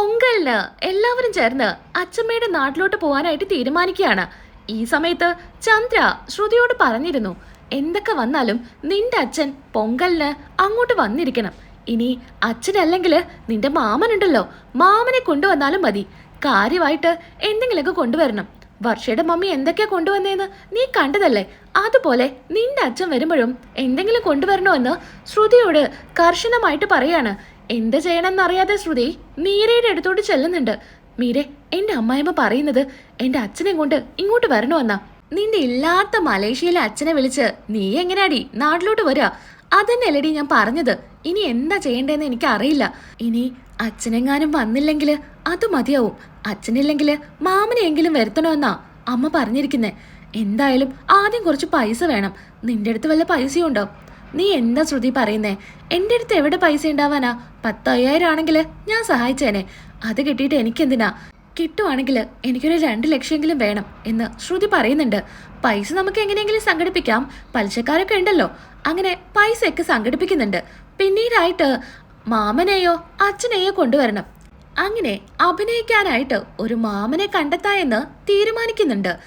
പൊങ്കലിന് എല്ലാവരും ചേർന്ന് അച്ഛമ്മയുടെ നാട്ടിലോട്ട് പോകാനായിട്ട് തീരുമാനിക്കുകയാണ്. ഈ സമയത്ത് ചന്ദ്ര ശ്രുതിയോട് പറഞ്ഞിരുന്നു എന്തൊക്കെ വന്നാലും നിന്റെ അച്ഛൻ പൊങ്കലിന് അങ്ങോട്ട് വന്നിരിക്കണം. ഇനി അച്ഛനല്ലെങ്കിൽ നിന്റെ മാമനുണ്ടല്ലോ മാമനെ കൊണ്ടുവന്നാലും മതി. കാര്യമായിട്ട് എന്തെങ്കിലുമൊക്കെ കൊണ്ടുവരണം. വർഷയുടെ മമ്മി എന്തൊക്കെയാ കൊണ്ടുവന്നേന്ന് നീ കണ്ടതല്ലേ? അതുപോലെ നിന്റെ അച്ഛൻ വരുമ്പോഴും എന്തെങ്കിലും കൊണ്ടുവരണോ എന്ന് ശ്രുതിയോട് കർശനമായിട്ട് പറയാണ്. എന്ത് ചെയ്യണമെന്നറിയാതെ ശ്രുതി മീരയുടെ അടുത്തോട്ട് ചെല്ലുന്നുണ്ട്. മീരെ എന്റെ അമ്മായിമ്മ പറയുന്നത് എന്റെ അച്ഛനെ കൊണ്ട് ഇങ്ങോട്ട് വരണമെന്നാ. നിന്റെ ഇല്ലാത്ത മലേഷ്യയിലെ അച്ഛനെ വിളിച്ച് നീ എങ്ങനെയാടി നാട്ടിലോട്ട് വരാ? അതന്നെയല്ലേടി ഞാൻ പറഞ്ഞത്. ഇനി എന്താ ചെയ്യേണ്ടതെന്ന് എനിക്ക് അറിയില്ല ഇനി അച്ഛനെങ്ങാനും വന്നില്ലെങ്കിൽ അത് മതിയാവും. അച്ഛനില്ലെങ്കിൽ മാമനെയെങ്കിലും വരുത്തണമെന്നാ അമ്മ പറഞ്ഞിരിക്കുന്നേ. എന്തായാലും ആദ്യം കുറച്ച് പൈസ വേണം. നിന്റെ അടുത്ത് വല്ല പൈസയും ഉണ്ടോ നീ എന്താ ശ്രുതി പറയുന്നേ? എന്റെ അടുത്ത് എവിടെ പൈസ ഉണ്ടാവാനാ? പത്തയ്യായിരം ആണെങ്കിൽ ഞാൻ സഹായിച്ചേനെ. അത് കിട്ടിയിട്ട് എനിക്കെന്തിനാ? കിട്ടുവാണെങ്കിൽ എനിക്കൊരു രണ്ട് ലക്ഷമെങ്കിലും വേണം എന്ന് ശ്രുതി പറയുന്നുണ്ട്. പൈസ നമുക്ക് എങ്ങനെയെങ്കിലും സംഘടിപ്പിക്കാം. പലിശക്കാരൊക്കെ ഉണ്ടല്ലോ. അങ്ങനെ പൈസയൊക്കെ സംഘടിപ്പിക്കുന്നുണ്ട്. പിന്നീടായിട്ട് മാമനെയോ അച്ഛനെയോ കൊണ്ടുവരണം. അങ്ങനെ അഭിനയിക്കാനായിട്ട് ഒരു മാമനെ കണ്ടെത്താ എന്ന് തീരുമാനിക്കുന്നുണ്ട്.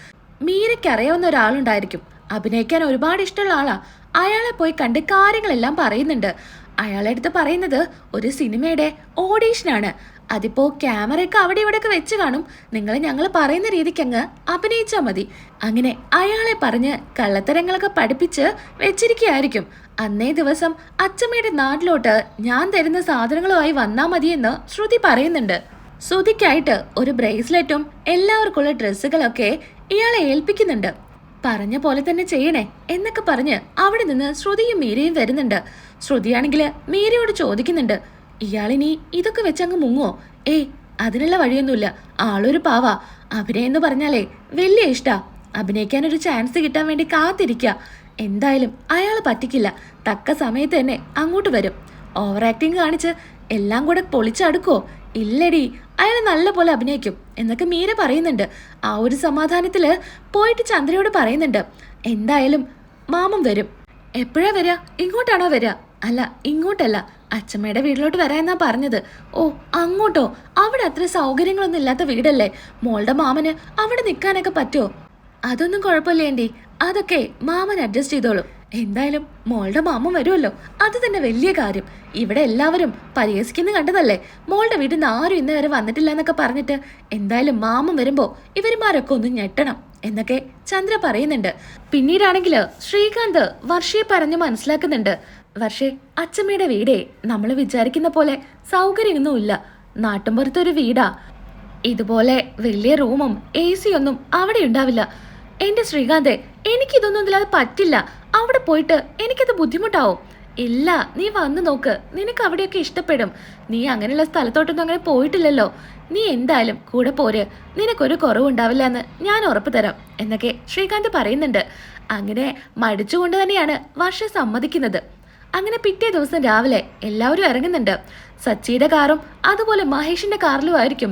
മീരയ്ക്ക് അറിയാവുന്ന ഒരാളുണ്ടായിരിക്കും. അഭിനയിക്കാൻ ഒരുപാട് ഇഷ്ടമുള്ള ആളാ. അയാളെ പോയി കണ്ട് കാര്യങ്ങളെല്ലാം പറയുന്നുണ്ട്. അയാളെ അടുത്ത് പറയുന്നത് ഒരു സിനിമയുടെ ഓഡീഷനാണ്. അതിപ്പോ ക്യാമറയൊക്കെ അവിടെ ഇവിടെയൊക്കെ വെച്ച് കാണും. നിങ്ങൾ ഞങ്ങൾ പറയുന്ന രീതിക്ക് അങ്ങ് അഭിനയിച്ചാൽ മതി. അങ്ങനെ അയാളെ പറഞ്ഞ് കള്ളത്തരങ്ങളൊക്കെ പഠിപ്പിച്ച് വെച്ചിരിക്കുകയായിരിക്കും. അന്നേ ദിവസം അച്ചമ്മയുടെ നാട്ടിലോട്ട് ഞാൻ തരുന്ന സാധനങ്ങളുമായി വന്നാ മതിയെന്ന് ശ്രുതി പറയുന്നുണ്ട്. ശ്രുതിക്കായിട്ട് ഒരു ബ്രേസ്ലെറ്റും എല്ലാവർക്കുള്ള ഡ്രസ്സുകളൊക്കെ ഇയാളെ ഏൽപ്പിക്കുന്നുണ്ട്. പറഞ്ഞ പോലെ തന്നെ ചെയ്യണേ എന്നൊക്കെ പറഞ്ഞ് അവിടെ നിന്ന് ശ്രുതിയും മീരയും വരുന്നുണ്ട്. ശ്രുതിയാണെങ്കിൽ മീരയോട് ചോദിക്കുന്നുണ്ട് ഇയാളിനി ഇതൊക്കെ വെച്ചങ്ങ് മുങ്ങോ ഏയ് അതിനുള്ള വഴിയൊന്നുമില്ല. ആളൊരു പാവ. അഭിനയം എന്ന് പറഞ്ഞാലേ വലിയ ഇഷ്ടാ. അഭിനയിക്കാൻ ഒരു ചാൻസ് കിട്ടാൻ വേണ്ടി കാത്തിരിക്കുക എന്തായാലും അയാൾ പറ്റിക്കില്ല. തക്ക സമയത്ത് തന്നെ അങ്ങോട്ട് വരും. ഓവർ ആക്ടിങ് കാണിച്ച് എല്ലാം കൂടെ പൊളിച്ചടുക്കോ ഇല്ലടി അയാൾ നല്ലപോലെ അഭിനയിക്കും. എന്നൊക്കെ മീര പറയുന്നുണ്ട്. ആ ഒരു സമാധാനത്തിൽ പോയിട്ട് ചന്ദ്രയോട് പറയുന്നുണ്ട്. എന്തായാലും മാമം വരും. എപ്പോഴാ വരിക ഇങ്ങോട്ടാണോ വരിക അല്ല ഇങ്ങോട്ടല്ല. അച്ഛമ്മയുടെ വീട്ടിലോട്ട് വരാന്നാ പറഞ്ഞത്. ഓ അങ്ങോട്ടോ? അവിടെ അത്ര സൗകര്യങ്ങളൊന്നും ഇല്ലാത്ത വീടല്ലേ? മോളുടെ മാമന് അവിടെ നിൽക്കാനൊക്കെ പറ്റുമോ അതൊന്നും കുഴപ്പമില്ല ഏന്റി അതൊക്കെ മാമൻ അഡ്ജസ്റ്റ് ചെയ്തോളും. എന്തായാലും മോളുടെ മാമ വരുമല്ലോ. അത് തന്നെ വലിയ കാര്യം. ഇവിടെ എല്ലാവരും പരിഹസിക്കുന്നു കണ്ടതല്ലേ? മോളുടെ വീട്ടിൽ നിന്ന് ആരും ഇന്ന് വരെ വന്നിട്ടില്ല എന്നൊക്കെ പറഞ്ഞിട്ട് എന്തായാലും മാമൻ വരുമ്പോ ഇവരുമാരൊക്കെ ഒന്ന് ഞെട്ടണം എന്നൊക്കെ ചന്ദ്ര പറയുന്നുണ്ട്. പിന്നീടാണെങ്കിൽ ശ്രീകാന്ത് വർഷയെ പറഞ്ഞ് മനസ്സിലാക്കുന്നുണ്ട്. വർഷേ അച്ചമ്മയുടെ വീടേ നമ്മൾ വിചാരിക്കുന്ന പോലെ സൗകര്യമൊന്നുമില്ല നാട്ടുമ്പുറത്തൊരു വീടാ. ഇതുപോലെ വലിയ റൂമും എ സി ഒന്നും അവിടെ ഉണ്ടാവില്ല. എന്റെ ശ്രീകാന്തേ എനിക്കിതൊന്നും ഇതിലത് പറ്റില്ല. അവിടെ പോയിട്ട് എനിക്കത് ബുദ്ധിമുട്ടാവും. ഇല്ല നീ വന്നു നോക്ക്. നിനക്ക് അവിടെയൊക്കെ ഇഷ്ടപ്പെടും. നീ അങ്ങനെയുള്ള സ്ഥലത്തോട്ടൊന്നും അങ്ങനെ പോയിട്ടില്ലല്ലോ. നീ എന്തായാലും കൂടെ പോര്. നിനക്കൊരു കുറവുണ്ടാവില്ല എന്ന് ഞാൻ ഉറപ്പ് തരാം എന്നൊക്കെ ശ്രീകാന്ത് പറയുന്നുണ്ട്. അങ്ങനെ മടിച്ചുകൊണ്ട് തന്നെയാണ് വർഷ സമ്മതിക്കുന്നത്. അങ്ങനെ പിറ്റേ ദിവസം രാവിലെ എല്ലാവരും ഇറങ്ങുന്നുണ്ട്. സച്ചിയുടെ കാറും അതുപോലെ മഹേഷിന്റെ കാറിലും ആയിരിക്കും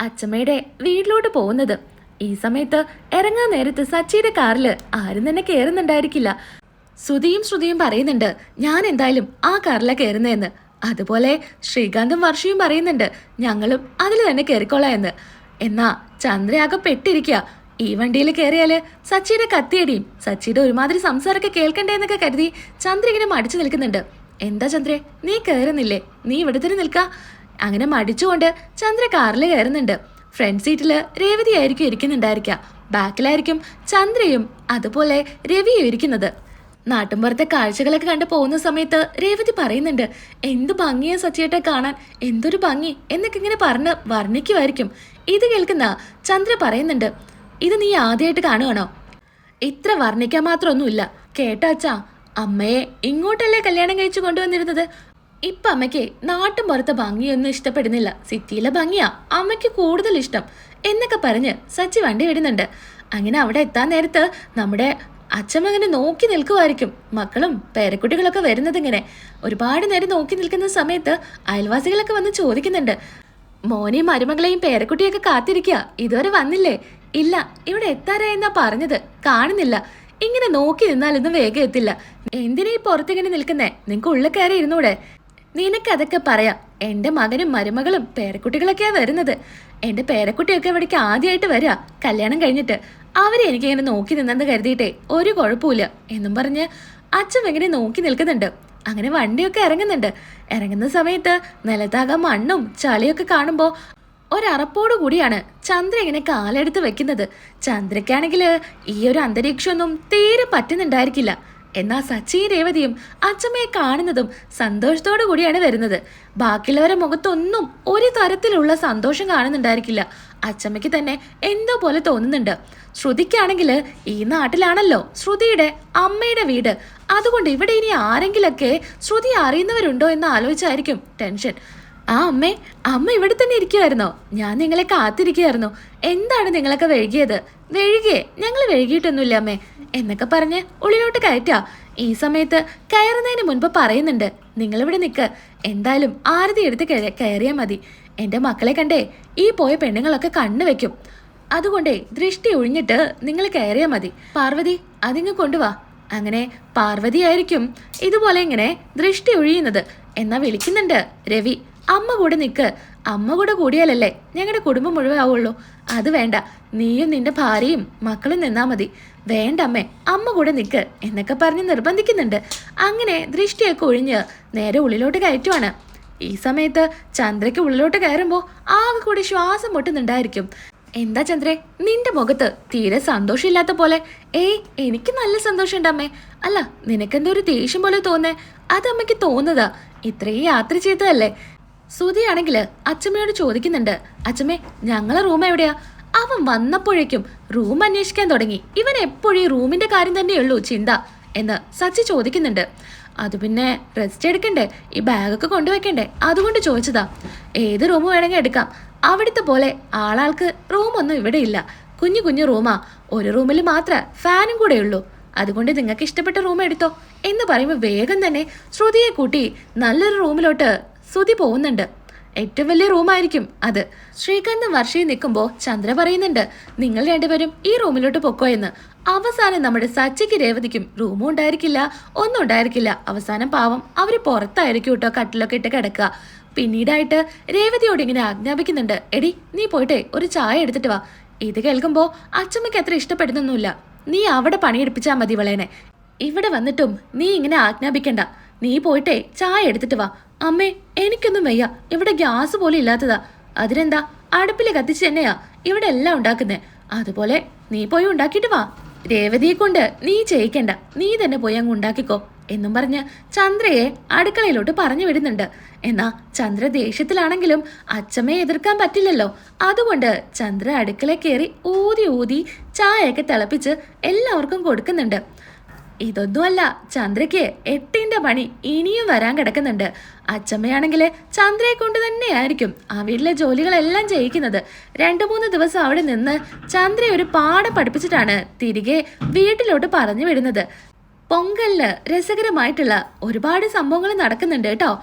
അച്ചമ്മയുടെ വീട്ടിലോട്ട് പോകുന്നത്. ഈ സമയത്ത് ഇറങ്ങാൻ നേരത്ത് സച്ചിയുടെ കാറിൽ ആരും തന്നെ കയറുന്നുണ്ടായിരിക്കില്ല ശ്രുതിയും ശ്രുതിയും പറയുന്നുണ്ട് ഞാൻ എന്തായാലും ആ കാറിലാണ് കയറുന്നതെന്ന് അതുപോലെ ശ്രീകാന്തും വർഷയും പറയുന്നുണ്ട് ഞങ്ങളും അതിൽ തന്നെ കയറിക്കോളാം എന്ന് എന്നാ ചന്ദ്രയാകെ പെട്ടിരിക്കുക ഈ വണ്ടിയിൽ കയറിയാൽ സച്ചിയുടെ കത്തിയടിയും സച്ചിയുടെ ഒരുമാതിരി സംസാരമൊക്കെ കേൾക്കണ്ടേ എന്നൊക്കെ കരുതി ചന്ദ്ര ഇങ്ങനെ മടിച്ചു നിൽക്കുന്നുണ്ട്. എന്താ ചന്ദ്രേ നീ കയറുന്നില്ലേ നീ ഇവിടെ തന്നെ നിൽക്ക? അങ്ങനെ മടിച്ചുകൊണ്ട് ചന്ദ്ര കാറിൽ കയറുന്നുണ്ട് ഫ്രണ്ട് സീറ്റിൽ രേവതി ആയിരിക്കും ഇരിക്കുന്നുണ്ടായിരിക്കാം ബാക്കിലായിരിക്കും ചന്ദ്രയും അതുപോലെ രവിയും ഇരിക്കുന്നത്. നാട്ടുമ്പുറത്തെ കാഴ്ചകളൊക്കെ കണ്ടു പോകുന്ന സമയത്ത് രേവതി പറയുന്നുണ്ട് എന്ത് ഭംഗിയാ സച്ചിയേട്ടെ കാണാൻ. എന്തൊരു ഭംഗി. എന്നൊക്കെ ഇങ്ങനെ പറഞ്ഞ് വർണിക്കുമായിരിക്കും ഇത് കേൾക്കുന്ന ചന്ദ്ര പറയുന്നുണ്ട് ഇത് നീ ആദ്യമായിട്ട് കാണുകയാണോ ഇത്ര വർണിക്കാൻ മാത്രമൊന്നുമില്ല. കേട്ടാച്ചാ അമ്മയെ ഇങ്ങോട്ടല്ലേ കല്യാണം കഴിച്ചു കൊണ്ടുവന്നിരുന്നത്? ഇപ്പൊ അമ്മയ്ക്ക് നാട്ടും പുറത്തെ ഭംഗിയൊന്നും ഇഷ്ടപ്പെടുന്നില്ല. സിറ്റിയിലെ ഭംഗിയാ. അമ്മയ്ക്ക് കൂടുതൽ ഇഷ്ടം. എന്നൊക്കെ പറഞ്ഞ് സച്ചി വണ്ടി വിടുന്നുണ്ട്. അങ്ങനെ അവിടെ എത്താൻ നേരത്ത് നമ്മുടെ അച്ഛമ്മങ്ങനെ നോക്കി നിൽക്കുമായിരിക്കും മക്കളും പേരക്കുട്ടികളൊക്കെ വരുന്നത് ഇങ്ങനെ ഒരുപാട് നേരം നോക്കി നിൽക്കുന്ന സമയത്ത് അയൽവാസികളൊക്കെ വന്ന് ചോദിക്കുന്നുണ്ട്. മോനെയും മരുമകളെയും പേരക്കുട്ടിയൊക്കെ കാത്തിരിക്കുക ഇതുവരെ വന്നില്ലേ? ഇല്ല. ഇവിടെ എത്താറായെന്നാ പറഞ്ഞത്? കാണുന്നില്ല. ഇങ്ങനെ നോക്കി നിന്നാലൊന്നും വേഗം എത്തില്ല. എന്തിനാ ഈ പുറത്തിങ്ങനെ നിൽക്കുന്നേ? നിങ്ങൾക്ക് ഉള്ളിൽ കയറി ഇരുന്നൂടെ? നിനക്കതൊക്കെ പറയാം. എന്റെ മകനും മരുമകളും പേരക്കുട്ടികളൊക്കെയാ വരുന്നത്. എന്റെ പേരക്കുട്ടിയൊക്കെ ഇവിടേക്ക് ആദ്യമായിട്ട് വരാ കല്യാണം കഴിഞ്ഞിട്ട്. അവരെ എനിക്കിങ്ങനെ നോക്കി നിന്നെന്ന് കരുതിയിട്ടേ ഒരു കുഴപ്പമില്ല എന്നും പറഞ്ഞ് അച്ഛൻ ഇങ്ങനെ നോക്കി നിൽക്കുന്നുണ്ട്. അങ്ങനെ വണ്ടിയൊക്കെ ഇറങ്ങുന്നുണ്ട്. ഇറങ്ങുന്ന സമയത്ത് നിലത്താകെ മണ്ണും ചളിയൊക്കെ കാണുമ്പോൾ ഒരറപ്പോടു കൂടിയാണ് ചന്ദ്ര ഇങ്ങനെ കാലെടുത്ത് വെക്കുന്നത്. ചന്ദ്രയ്ക്കാണെങ്കിൽ ഈ ഒരു അന്തരീക്ഷമൊന്നും തീരെ പറ്റുന്നുണ്ടായിരിക്കില്ല. എന്നാൽ സച്ചിയും രേവതിയും അച്ഛമ്മയെ കാണുന്നതും സന്തോഷത്തോടു കൂടിയാണ് വരുന്നത്. ബാക്കിയുള്ളവരെ മുഖത്തൊന്നും ഒരു തരത്തിലുള്ള സന്തോഷം കാണുന്നുണ്ടായിരിക്കില്ല. അച്ചമ്മയ്ക്ക് തന്നെ എന്തോ പോലെ തോന്നുന്നുണ്ട്. ശ്രുതിക്കാണെങ്കിൽ ഈ നാട്ടിലാണല്ലോ ശ്രുതിയുടെ അമ്മയുടെ വീട്. അതുകൊണ്ട് ഇവിടെ ഇനി ആരെങ്കിലൊക്കെ ശ്രുതി അറിയുന്നവരുണ്ടോ എന്ന് ആലോചിച്ചായിരിക്കും ടെൻഷൻ. ആ അമ്മേ അമ്മ ഇവിടെ തന്നെ ഇരിക്കുമായിരുന്നോ ഞാൻ നിങ്ങളെ കാത്തിരിക്കുമായിരുന്നു എന്താണ് നിങ്ങളൊക്കെ വൈകിയത്? വൈകിയേ ഞങ്ങൾ വൈകിയിട്ടൊന്നുമില്ല അമ്മേ. എന്നൊക്കെ പറഞ്ഞ് ഉള്ളിലോട്ട് കയറ്റാ. ഈ സമയത്ത് കയറുന്നതിന് മുൻപ് പറയുന്നുണ്ട് നിങ്ങളിവിടെ നിൽക്ക് എന്തായാലും ആരതി എടുത്ത് കയറി- കയറിയാൽ മതി. എന്റെ മക്കളെ കണ്ടേ ഈ പോയ പെണ്ണുങ്ങളൊക്കെ കണ്ണു വെക്കും. അതുകൊണ്ടേ ദൃഷ്ടി ഒഴിഞ്ഞിട്ട് നിങ്ങൾ കയറിയാൽ മതി. പാർവതി അതിങ്ങ് കൊണ്ടുവാ. അങ്ങനെ പാർവതിയായിരിക്കും ഇതുപോലെ ഇങ്ങനെ ദൃഷ്ടി ഒഴിയുന്നത്. എന്നാ വിളിക്കുന്നുണ്ട് രവി. അമ്മ കൂടെ നിൽക്ക് അമ്മ കൂടെ കൂടിയാലല്ലേ ഞങ്ങളുടെ കുടുംബം മുഴുവൻ ആവുള്ളൂ. അത് വേണ്ട. നീയും നിന്റെ ഭാര്യയും മക്കളും നിന്നാ മതി. വേണ്ട അമ്മേ അമ്മ കൂടെ നിൽക്ക് എന്നൊക്കെ പറഞ്ഞ് നിർബന്ധിക്കുന്നുണ്ട്. അങ്ങനെ ദൃഷ്ടിയൊക്കെ ഒഴിഞ്ഞ് നേരെ ഉള്ളിലോട്ട് കയറ്റുവാണ്. ഈ സമയത്ത് ചന്ദ്രയ്ക്ക് ഉള്ളിലോട്ട് കയറുമ്പോൾ ആകെ കൂടി ശ്വാസം മുട്ടുന്നുണ്ടായിരിക്കും. എന്താ ചന്ദ്രേ നിന്റെ മുഖത്ത് തീരെ സന്തോഷമില്ലാത്ത പോലെ. ഏയ് എനിക്ക് നല്ല സന്തോഷമുണ്ട് അമ്മേ. അല്ല നിനക്കെന്തോ ഒരു ദേഷ്യം പോലെ തോന്നേ. അത് അമ്മയ്ക്ക് തോന്നുന്നതാ. ഇത്രയും യാത്ര ചെയ്തതല്ലേ. സുധിയാണെങ്കിൽ അച്ഛമ്മയോട് ചോദിക്കുന്നുണ്ട് അച്ഛമ്മേ ഞങ്ങളെ റൂം എവിടെയാ? അവൻ വന്നപ്പോഴേക്കും റൂം അന്വേഷിക്കാൻ തുടങ്ങി. ഇവൻ എപ്പോഴും ഈ റൂമിന്റെ കാര്യം തന്നെയുള്ളൂ ചിന്ത എന്ന് സച്ചി ചോദിക്കുന്നുണ്ട്. അത് പിന്നെ റെസ്റ്റ് എടുക്കണ്ടേ? ഈ ബാഗൊക്കെ കൊണ്ടുവയ്ക്കണ്ടേ? അതുകൊണ്ട് ചോദിച്ചതാ. ഏത് റൂം വേണമെങ്കിൽ എടുക്കാം. അവിടുത്തെ പോലെ ആളാൾക്ക് റൂമൊന്നും ഇവിടെ ഇല്ല. കുഞ്ഞു കുഞ്ഞു റൂമാ ഒരു റൂമിൽ മാത്രം ഫാനും കൂടെ ഉള്ളൂ. അതുകൊണ്ട് നിങ്ങൾക്ക് ഇഷ്ടപ്പെട്ട റൂം എടുത്തോ. എന്ന് പറയുമ്പോൾ വേഗം തന്നെ ശ്രുതിയെ കൂട്ടി നല്ലൊരു റൂമിലോട്ട് ശ്രുതി പോകുന്നുണ്ട്. ഏറ്റവും വലിയ റൂമായിരിക്കും അത്. ശ്രീകാന്തും വർഷയും നിൽക്കുമ്പോൾ ചന്ദ്ര പറയുന്നുണ്ട് നിങ്ങൾ രണ്ടുപേരും ഈ റൂമിലോട്ട് പൊക്കോ എന്ന്. അവസാനം നമ്മുടെ സച്ചിക്ക് രേവതിക്കും റൂമും ഉണ്ടായിരിക്കില്ല ഒന്നും ഉണ്ടായിരിക്കില്ല. അവസാനം പാവം അവർ പുറത്തായിരിക്കും കേട്ടോ കട്ടിലൊക്കെ ഇട്ട് കിടക്കുക. പിന്നീടായിട്ട് രേവതിയോട് ഇങ്ങനെ ആജ്ഞാപിക്കുന്നുണ്ട് എടി നീ പോയിട്ടെ ഒരു ചായ എടുത്തിട്ട് വാ. ഇത് കേൾക്കുമ്പോൾ അച്ചമ്മയ്ക്ക് അത്ര ഇഷ്ടപ്പെടുന്നൊന്നുമില്ല. നീ അവിടെ പണിയെടുപ്പിച്ചാൽ മതി വളേനെ ഇവിടെ വന്നിട്ടും നീ ഇങ്ങനെ ആജ്ഞാപിക്കണ്ട. നീ പോയിട്ടേ ചായ എടുത്തിട്ട് വാ. അമ്മേ എനിക്കൊന്നും വയ്യ. ഇവിടെ ഗ്യാസ് പോലും ഇല്ലാത്തതാ. അതിനെന്താ? അടുപ്പിൽ കത്തിച്ച് തന്നെയാ. ഇവിടെ എല്ലാം ഉണ്ടാക്കുന്നേ. അതുപോലെ നീ പോയി ഉണ്ടാക്കിയിട്ട് വാ. രേവതിയെ കൊണ്ട് നീ ചെയ്യിക്കണ്ട. നീ തന്നെ പോയി അങ്ങ് ഉണ്ടാക്കിക്കോ എന്നും പറഞ്ഞ് ചന്ദ്രയെ അടുക്കളയിലോട്ട് പറഞ്ഞു വിടുന്നുണ്ട്. എന്നാ ചന്ദ്ര ദേഷ്യത്തിലാണെങ്കിലും അച്ഛമ്മയെ എതിർക്കാൻ പറ്റില്ലല്ലോ. അതുകൊണ്ട് ചന്ദ്ര അടുക്കള കയറി ഊതി ഊതി ചായയൊക്കെ തിളപ്പിച്ച് എല്ലാവർക്കും കൊടുക്കുന്നുണ്ട്. ഇതൊന്നുമല്ല ചന്ദ്രയ്ക്ക് എട്ടിന്റെ പണി ഇനിയും വരാൻ കിടക്കുന്നുണ്ട്. അച്ചമ്മയാണെങ്കിൽ ചന്ദ്രയെ കൊണ്ട് തന്നെയായിരിക്കും ആ വീട്ടിലെ ജോലികളെല്ലാം ചെയ്യിക്കുന്നത്. രണ്ടു മൂന്ന് ദിവസം അവിടെ നിന്ന് ചന്ദ്രയെ ഒരു പാഠം പഠിപ്പിച്ചിട്ടാണ് തിരികെ വീട്ടിലോട്ട് പറഞ്ഞു വിടുന്നത് പൊങ്കലിന് രസകരമായിട്ടുള്ള ഒരുപാട് സംഭവങ്ങൾ നടക്കുന്നുണ്ട് കേട്ടോ.